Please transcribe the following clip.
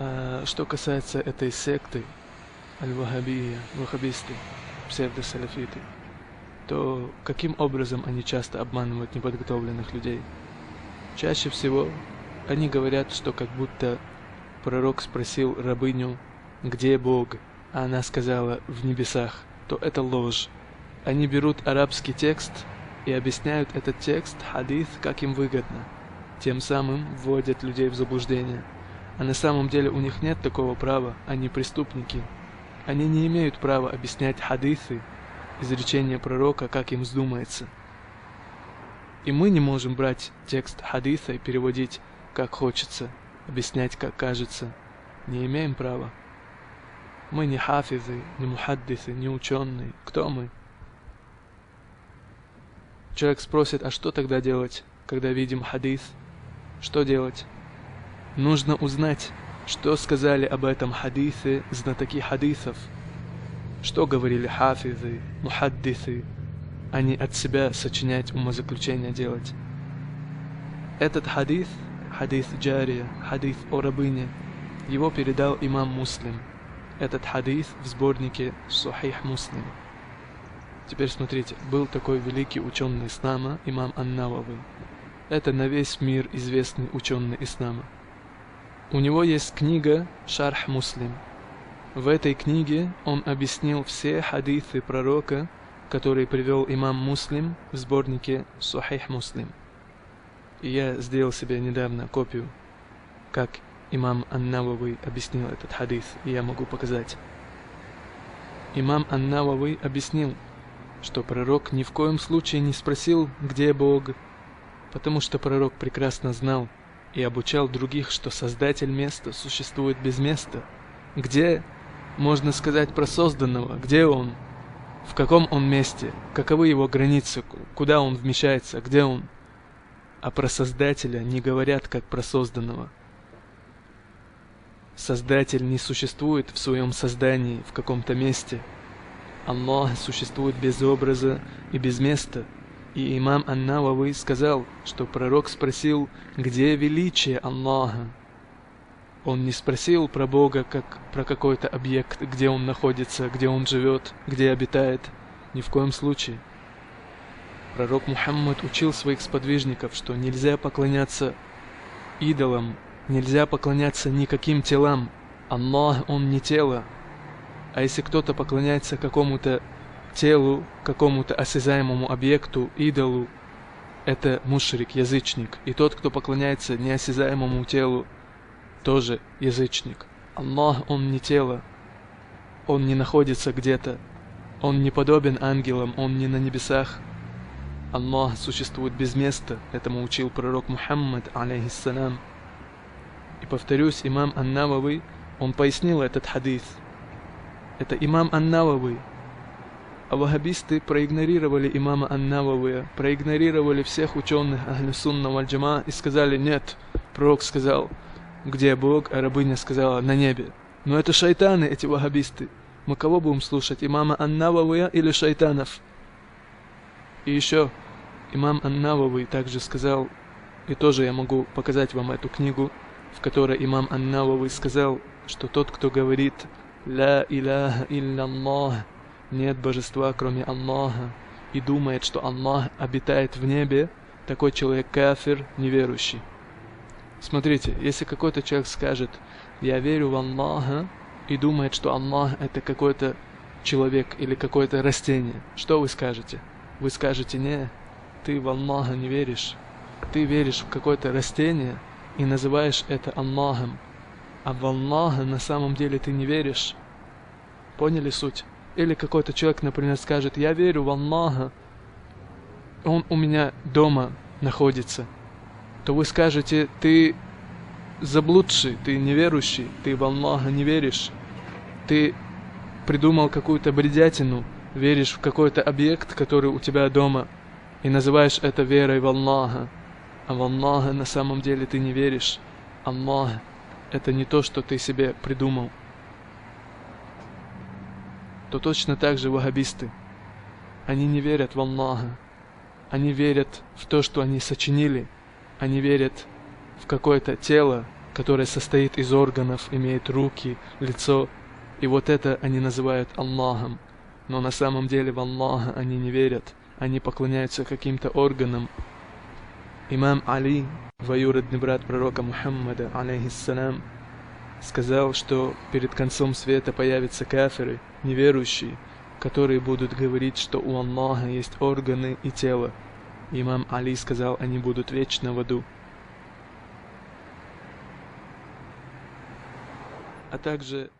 А что касается этой секты, аль-вахабия, вахабисты, псевдосалафиты, то каким образом они часто обманывают неподготовленных людей? Чаще всего они говорят, что как будто пророк спросил рабыню, где Бог, а она сказала в небесах, то это ложь. Они берут арабский текст и объясняют этот текст, хадис, как им выгодно. Тем самым вводят людей в заблуждение. А на самом деле у них нет такого права, они преступники. Они не имеют права объяснять хадисы, изречения пророка, как им вздумается. И мы не можем брать текст хадиса и переводить, как хочется, объяснять, как кажется. Не имеем права. Мы не хафизы, не мухаддисы, не ученые. Кто мы? Человек спросит, а что тогда делать, когда видим хадис? Что делать? Нужно узнать, что сказали об этом хадисе знатоки хадисов. Что говорили хафизы, мухаддисы, а не от себя сочинять умозаключения делать. Этот хадис, хадис Джария, хадис о рабыне, его передал имам Муслим. Этот хадис в сборнике Сухих Муслим. Теперь смотрите, был такой великий ученый ислама, имам Аннавовый. Это на весь мир известный ученый ислама. У него есть книга «Шарх Муслим». В этой книге он объяснил все хадисы пророка, которые привел имам Муслим в сборнике «Сухих Муслим». И я сделал себе недавно копию, как имам Аннавовый объяснил этот хадис, и я могу показать. Имам Аннавовый объяснил, что пророк ни в коем случае не спросил, где Бог, потому что пророк прекрасно знал, и обучал других, что Создатель места существует без места. Где, можно сказать про созданного, где он, в каком он месте, каковы его границы, куда он вмещается, где он. А про Создателя не говорят, как про созданного. Создатель не существует в своем создании в каком-то месте. Аллах существует без образа и без места – и имам Ан-Навави сказал, что пророк спросил, где величие Аллаха. Он не спросил про Бога, как про какой-то объект, где он находится, где он живет, где обитает. Ни в коем случае. Пророк Мухаммад учил своих сподвижников, что нельзя поклоняться идолам, нельзя поклоняться никаким телам. Аллах, Он не тело. А если кто-то поклоняется какому-то телу, какому-то осязаемому объекту, идолу, это мушрик, язычник. И тот, кто поклоняется неосязаемому телу, тоже язычник. Аллах, Он не тело. Он не находится где-то. Он не подобен ангелам, Он не на небесах. Аллах существует без места, этому учил пророк Мухаммад, алейхиссалам. И повторюсь, имам Ан-Навави, он пояснил этот хадис. Это имам Ан-Навави, а ваххабисты проигнорировали имама Ан-Нававия, проигнорировали всех ученых Ахлюсунна Вальджама и сказали «нет». Пророк сказал «где Бог?», а рабыня сказала «на небе». Но это шайтаны, эти ваххабисты. Мы кого будем слушать, имама Ан-Нававия или шайтанов? И еще имам Ан-Навави также сказал, и тоже я могу показать вам эту книгу, в которой имам Ан-Навави сказал, что тот, кто говорит «Ла иляха илля нет божества, кроме Аллаха, и думает, что Аллах обитает в небе, такой человек кафир, неверующий. Смотрите, если какой-то человек скажет, я верю в Аллаха, и думает, что Аллах это какой-то человек или какое-то растение, что вы скажете? Вы скажете, не, ты в Аллаха не веришь. Ты веришь в какое-то растение и называешь это Аллахом, а в Аллаха на самом деле ты не веришь. Поняли суть? Или какой-то человек, например, скажет, я верю в Аллаха, он у меня дома находится, то вы скажете, ты заблудший, ты неверующий, ты в Аллаха не веришь, ты придумал какую-то бредятину, веришь в какой-то объект, который у тебя дома, и называешь это верой в Аллаха, а в Аллаха на самом деле ты не веришь. Аллах – это не то, что ты себе придумал то точно так же ваххабисты. Они не верят в Аллаха. Они верят в то, что они сочинили. Они верят в какое-то тело, которое состоит из органов, имеет руки, лицо, и вот это они называют Аллахом. Но на самом деле в Аллаха они не верят, они поклоняются каким-то органам. Имам Али, двоюродный брат пророка Мухаммада, алейхиссалям, сказал, что перед концом света появятся кафиры, неверующие, которые будут говорить, что у Аллаха есть органы и тело. Имам Али сказал, они будут вечно в аду. А также